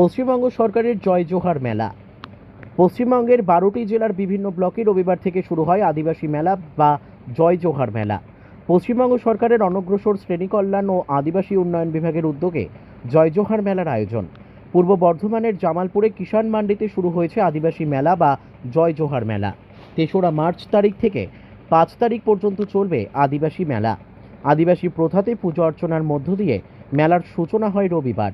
পশ্চিমবঙ্গ সরকারের জয় জোহার মেলা। পশ্চিমবঙ্গের বারোটি জেলার বিভিন্ন ব্লকে রবিবার থেকে শুরু হয় আদিবাসী মেলা বা জয় জোহার মেলা। পশ্চিমবঙ্গ সরকারের অনগ্রসর শ্রেণি কল্যাণ ও আদিবাসী উন্নয়ন বিভাগের উদ্যোগে জয় জোহার মেলার আয়োজন। পূর্ব বর্ধমানের জামালপুরে কিষাণ মান্ডিতে শুরু হয়েছে আদিবাসী মেলা বা জয় জোহার মেলা। তেসরা মার্চ তারিখ থেকে পাঁচ তারিখ পর্যন্ত চলবে আদিবাসী মেলা। আদিবাসী প্রথাতে পুজো অর্চনার মধ্য দিয়ে মেলার সূচনা হয় রবিবার।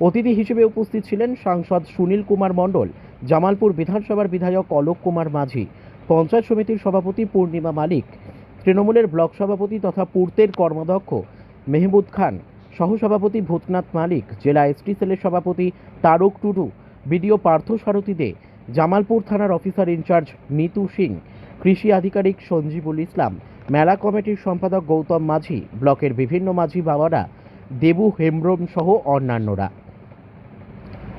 অতিথি হিসেবে উপস্থিত ছিলেন সাংসদ সুনীল কুমার মণ্ডল, জামালপুর বিধানসভার বিধায়ক অলোক কুমার মাঝি, পঞ্চায়েত সমিতির সভাপতি পূর্ণিমা মালিক, তৃণমূলের ব্লক সভাপতি তথা পূর্তের কর্মদক্ষ মেহমুদ খান, সহসভাপতি ভূতনাথ মালিক, জেলা এসটি সেলের সভাপতি তারক টুডু, বিডিও পার্থ সারথী দে, জামালপুর থানার অফিসার ইনচার্জ নিতু সিং, কৃষি আধিকারিক সঞ্জীবুল ইসলাম, মেলা কমিটির সম্পাদক গৌতম মাঝি, ব্লকের বিভিন্ন মাঝি বাবারা, দেবু হেমব্রম সহ অন্যান্যরা।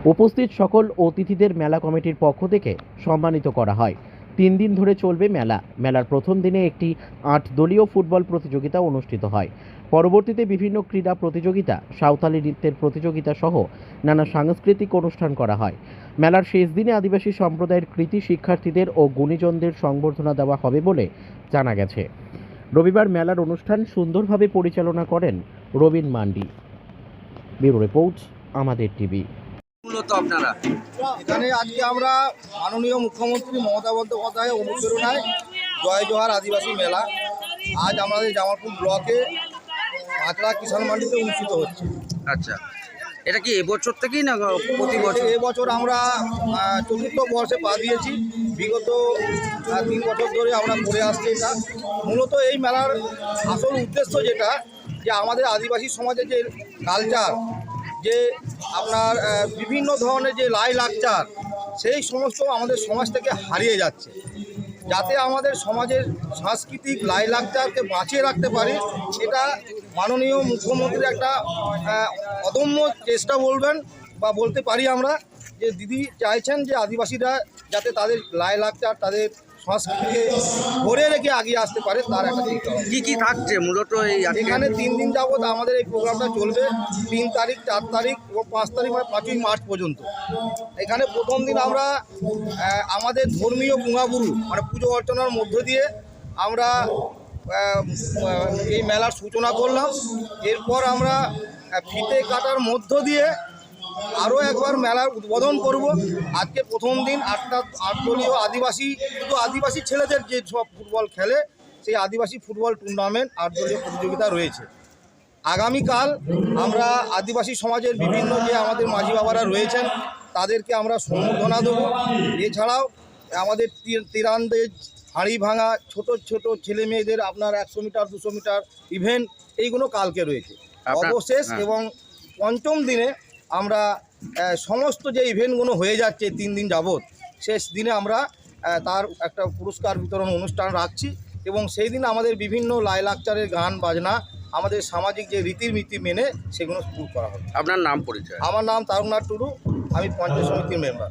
উপস্থিত সকল অতিথিদের মেলা কমিটির পক্ষ থেকে সম্মানিত করা হয়। তিন দিন ধরে চলবে মেলা। মেলার প্রথম দিনে একটি আট দলীয় ফুটবল প্রতিযোগিতা অনুষ্ঠিত হয়। পরবর্তীতে বিভিন্ন ক্রীড়া প্রতিযোগিতা, সাঁওতালি নৃত্যের প্রতিযোগিতা সহ নানা সাংস্কৃতিক অনুষ্ঠান করা হয়। মেলার শেষ দিনে আদিবাসী সম্প্রদায়ের কৃতি শিক্ষার্থীদের ও গুণীজনদের সংবর্ধনা দেওয়া হবে বলে জানা গেছে। রবিবার মেলার অনুষ্ঠান সুন্দরভাবে পরিচালনা করেন রবিন মান্ডি। ব্যুরো রিপোর্ট, আমাদের টিভি। মূলত আপনারা? এখানে আজকে আমরা মাননীয় মুখ্যমন্ত্রী মমতা বন্দ্যোপাধ্যায় অনুপ্রেরণায় জয় জোহার আদিবাসী মেলা। আজ আমাদের জামালপুর ব্লকে পাঁচড়া কিষাণ মান্ডিতে অনুষ্ঠিত হচ্ছে। আচ্ছা। এটা কি এবছর থেকেই না প্রতি বছর? এবছর আমরা চতুর্থ বর্ষে পা দিয়েছি। বিগত তিন বছর ধরে আমরা করে আসছি এটা। মূলত এই মেলার আসল উদ্দেশ্য যেটা যে আমাদের আদিবাসী সমাজের যে কালচার যে আপনার বিভিন্ন ধরনের যে লাই লাকচার, সেই সমস্ত আমাদের সমাজ থেকে হারিয়ে যাচ্ছে। যাতে আমাদের সমাজের সাংস্কৃতিক লাই লাকচারকে বাঁচিয়ে রাখতে পারি, সেটা মাননীয় মুখ্যমন্ত্রীর একটা অদম্য চেষ্টা বলবেন বা বলতে পারি আমরা যে দিদি চাইছেন যে আদিবাসীরা যাতে তাদের লাই লাকচার তাদের সংস্কৃতিকে ধরে রেখে এগিয়ে আসতে পারে তার একটা ভাবনা। কি কি থাকছে মূলত এই? এখানে তিন দিন যাবত আমাদের এই প্রোগ্রামটা চলবে তিন তারিখ চার তারিখ এবং পাঁচ তারিখ মানে পাঁচই মার্চ পর্যন্ত এখানে প্রথম দিন আমরা আমাদের ধর্মীয় বুঙাবুরু মানে পুজো অর্চনার মধ্য দিয়ে আমরা এই মেলার সূচনা করলাম এরপর আমরা ফিতে কাটার মধ্য দিয়ে আরও একবার মেলার উদ্বোধন করব। আজকে প্রথম দিন আটটা আটদলীয় আদিবাসী শুধু আদিবাসী ছেলেদের যে সব ফুটবল খেলে সেই আদিবাসী ফুটবল টুর্নামেন্ট আটদলীয় প্রতিযোগিতা রয়েছে। আগামীকাল আমরা আদিবাসী সমাজের বিভিন্ন যে আমাদের মাঝি বাবারা রয়েছেন তাদেরকে আমরা সম্বর্ধনা দেবো। এছাড়াও আমাদের তীর- হাঁড়ি ভাঙা ছোট ছোট ছেলে মেয়েদের আপনার একশো মিটার দুশো মিটার ইভেন্ট এইগুলো কালকে রয়েছে। অবশেষ হ্যাঁ। এবং পঞ্চম দিনে আমরা সমস্ত যে ইভেন্টগুলো হয়ে যাচ্ছে তিন দিন যাবৎ শেষ দিনে আমরা তার একটা পুরস্কার বিতরণ অনুষ্ঠান রাখছি এবং সেই দিন আমাদের বিভিন্ন লাইলাকচারের গান বাজনা আমাদের সামাজিক যে রীতির নীতি মেনে সেগুলো করা হবে। আপনার নাম পরিচয়? আমার নাম তারকনাথ টুডু আমি পঞ্চায়েত সমিতির মেম্বার